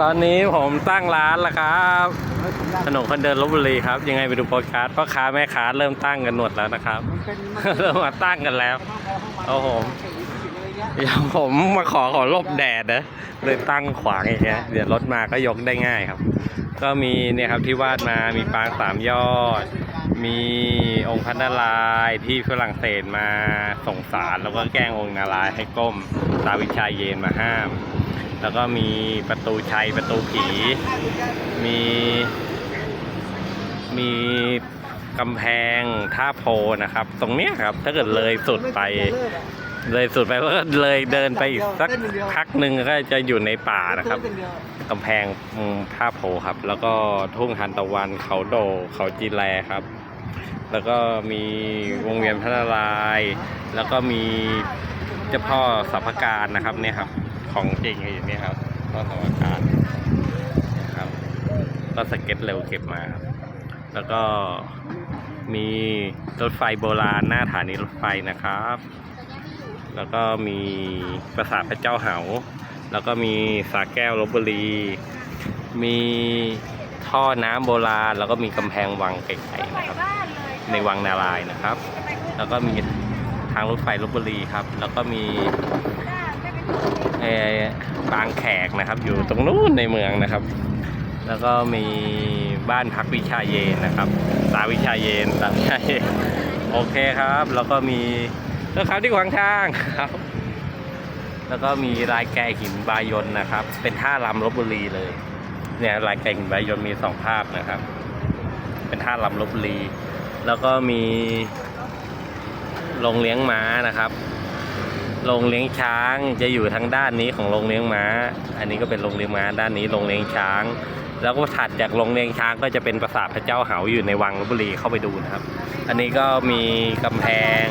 ตอนนี้ผมตั้งร้านแล้วครับถนนคนเดินลบบุรีครับยังไงไปดูโปรการ์ดพ่อค้าแม่ค้าเริ่มตั้งกันหมดแล้วนะครับมันเป็นมันเริ่มมาตั้งกันแล้วเอาเอาผมอะไรเงี้ยอย่างผมมาขอขอหลบแดดนะเลยตั้งขวางอย่างเงี้ยเดี๋ยวรถมาก็ยกได้ง่ายครับ ก็มีเนี่ยครับที่วาดมามีปางสามยอด มีองค์พระนารายณ์ที่ฝรั่งเศสมาส่งสารแล้วก็แกล้งองค์นารายณ์ให้ก้มตาวิชาเยนมาห้าม แล้วก็มีประตูชัยประตูผี มี มีกำแพงท่าโพนะครับ ตรงเนี้ยครับ ถ้าเกิดเลยสุดไป เลยสุดไปก็เลยเดินไปอีกสักพักหนึ่งก็จะอยู่ในป่านะครับกำแพงอืมท่าโพครับ แล้วก็ทุ่งทานตะวันเขาโดเขาจีแลครับ แล้วก็มีวงเวียนพระนารายณ์แล้วก็มีเจ้าพ่อสัพพการนะครับเนี่ยครับ ของจริงอยู่นี่ครับพ่อสัพพการนะครับก็สเก็ตเร็วเก็บมาครับ แล้วก็มีรถไฟโบราณหน้าฐานีรถไฟนะครับ แล้วก็มีปราสาทพระเจ้าเหา แล้วก็มีสาแก้วลบบุรี มีท่อน้ำโบราณ แล้วก็มีกำแพงวังไกลๆนะครับ ในวังนารายนะครับ แล้วก็มีทางรถไฟลบบุรีครับ แล้วก็มี บางแขกนะครับ อยู่ตรงนู้นในเมืองนะครับ แล้วก็มีบ้านพักวิชาเยนนะครับตาวิชาเยนตาวิชาเยนโอเคครับ แล้วก็มีเจ้าครับที่ขวางทางครับ แล้วก็มีลายแกะหินบายนนะครับ เป็นท่าลำลบบุรีเลย เนี่ยลายแกะหินบายนมีสองภาพนะครับ เป็นท่าลำลบบุรี แล้วก็มีโรงเลี้ยงม้านะครับ โรงเลี้ยงช้างจะอยู่ทางด้านนี้ของโรงเลี้ยงม้า อันนี้ก็เป็นโรงเลี้ยงม้าด้านนี้โรงเลี้ยงช้าง แล้วก็ถัดจากโรงเลี้ยงช้างก็จะเป็นปราสาทพระเจ้าเหาอยู่ในวังลบบุรีเข้าไปดูนะครับ อันนี้ก็มีกำแพง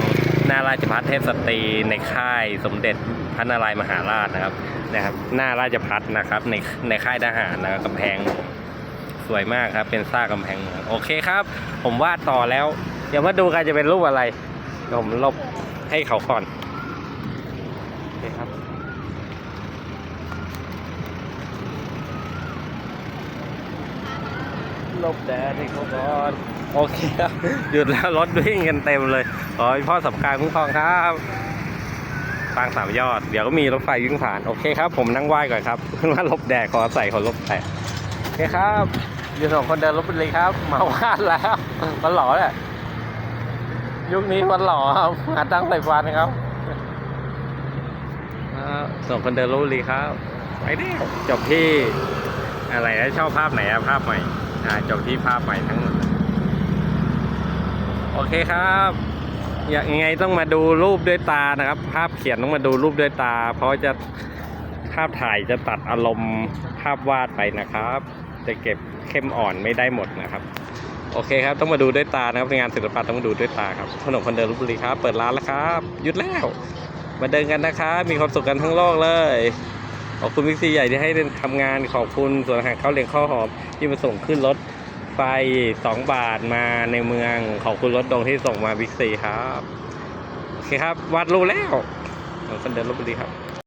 หน้าราชพัฒเทพสตรีในค่ายสมเด็จพระนารายมหาราชนะครับนะครับ หน้าราชพัฒนะครับในในค่ายทหารนะครับกำแพงสวยมากครับ เป็นซากกำแพงเมืองโอเคครับ ผมวาดต่อแล้ว เดี๋ยวมาดูกันจะเป็นรูปอะไรเดี๋ยวผมลบให้เขาก่อน เคครับลบแดดให้เขาก่อนโอเคครับ หยุดแล้วรถวิ่งกันเต็มเลยขอให้พ่อสำคัญคุ้มครองครับปางสามยอด เดี๋ยวก็มีรถไฟวิ่งผ่าน โอเคครับ ผมนั่งไหว้ก่อนครับเพื่อว่าลบแดดขอใส่ขอลบแดดโอเคครับอยู่สองคนเดินรถไปเลยครับมาวาดแล้วมันหล่อแหละยุคนี้มันหล่อครับหาตั้งใส่ฟันครับอ่า สองคนเดินรถบุรีครับไปเด้วจบที่อะไรนะชอบภาพไหนอะภาพใหม่ อ่าจบที่ภาพใหม่ทั้งหมดโอเคครับ อยังไงต้องมาดูรูปด้วยตานะครับ ภาพเขียนต้องมาดูรูปด้วยตา เพราะจะภาพถ่ายจะตัดอารมณ์ภาพวาดไปนะครับ จะเก็บเข้มอ่อนไม่ได้หมดนะครับ โอเคครับ ต้องมาดูด้วยตานะครับในงานศิลปะต้องมาดูด้วยตาครับถนนคนเดินลพบุรีครับ เปิดร้านแล้วครับหยุดแล้ว มาเดินกันนะคะ มีความสุขกันทั้งโลกเลย ขอบคุณพิกซีใหญ่ที่ให้ทำงานขอบคุณส่วนอาหารข้าวเลี้ยงข้าวหอม ที่มาส่งขึ้นรถไฟ2 บาทมาในเมือง ขอบคุณรถดงที่ส่งมาบิ๊กซีครับ โอเคครับ วัดรูแล้วคนเดินลบบุรีครับ